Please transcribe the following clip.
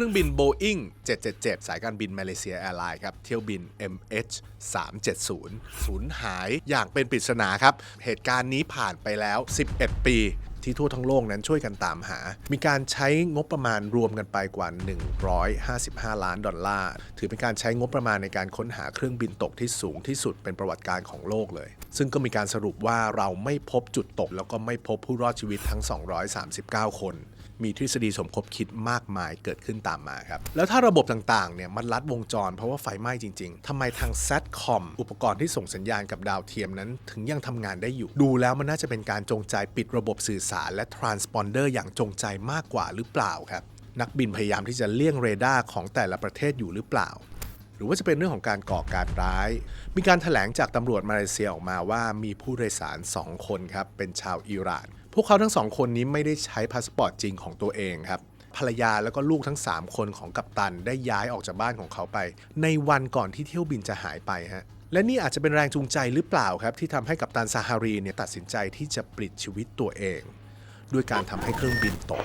รื่องบิน Boeing 777 สายการบินมาเลเซียแอร์ไลน์ครับ เที่ยวบิน MH 370 สูญหายอย่างเป็นปริศนาครับ เหตุการณ์นี้ผ่านไปแล้ว 11 ปี ที่ทั่วทั้งโลกนั้นช่วยกันตามหา มีการใช้งบประมาณรวมกันไปกว่า 155 ล้านดอลลาร์ ถือเป็นการใช้งบประมาณในการค้นหาเครื่องบินตกที่สูงที่สุดเป็นประวัติการของโลกเลย ซึ่งก็มีการสรุปว่าเราไม่พบจุดตก แล้วก็ไม่พบผู้รอดชีวิตทั้ง 239 คน มีทฤษฎีสมคบคิดมากมายเกิดขึ้นตามมาครับ แล้วถ้าระบบต่างๆ เนี่ยมันลัดวงจรเพราะว่าไฟไหม้จริง ๆ ทำไมทาง SATCOM อุปกรณ์ที่ส่งสัญญาณกับดาวเทียมนั้น ถึงยังทำงานได้อยู่ ดูแล้วมันน่าจะเป็นการจงใจปิดระบบสื่อสารและ transponder อย่างจงใจมากกว่าหรือเปล่าครับ นักบินพยายามที่จะเลี่ยงเรดาร์ของแต่ละประเทศอยู่หรือเปล่า หรือว่าจะเป็นเรื่องของการก่อการร้าย มีการถแถลงจากตำรวจมาเลเซียออกมาว่ามีผู้โดยสาร 2 คนครับเป็นชาวอิหร่าน พวกเขาทั้งสองคนนี้ไม่ได้ใช้พาสปอร์ตจริงของตัวเองครับภรรยาแล้วก็ลูกทั้ง 3 คนของกัปตันได้ย้ายออกจากบ้านของเขาไป ในวันก่อนที่เที่ยวบินจะหายไปฮะและนี่อาจจะเป็นแรงจูงใจหรือเปล่าครับ ที่ทำให้กัปตันซาฮารีเนี่ยตัดสินใจที่จะปลิดชีวิตตัวเอง ด้วยการทำให้เครื่องบินตก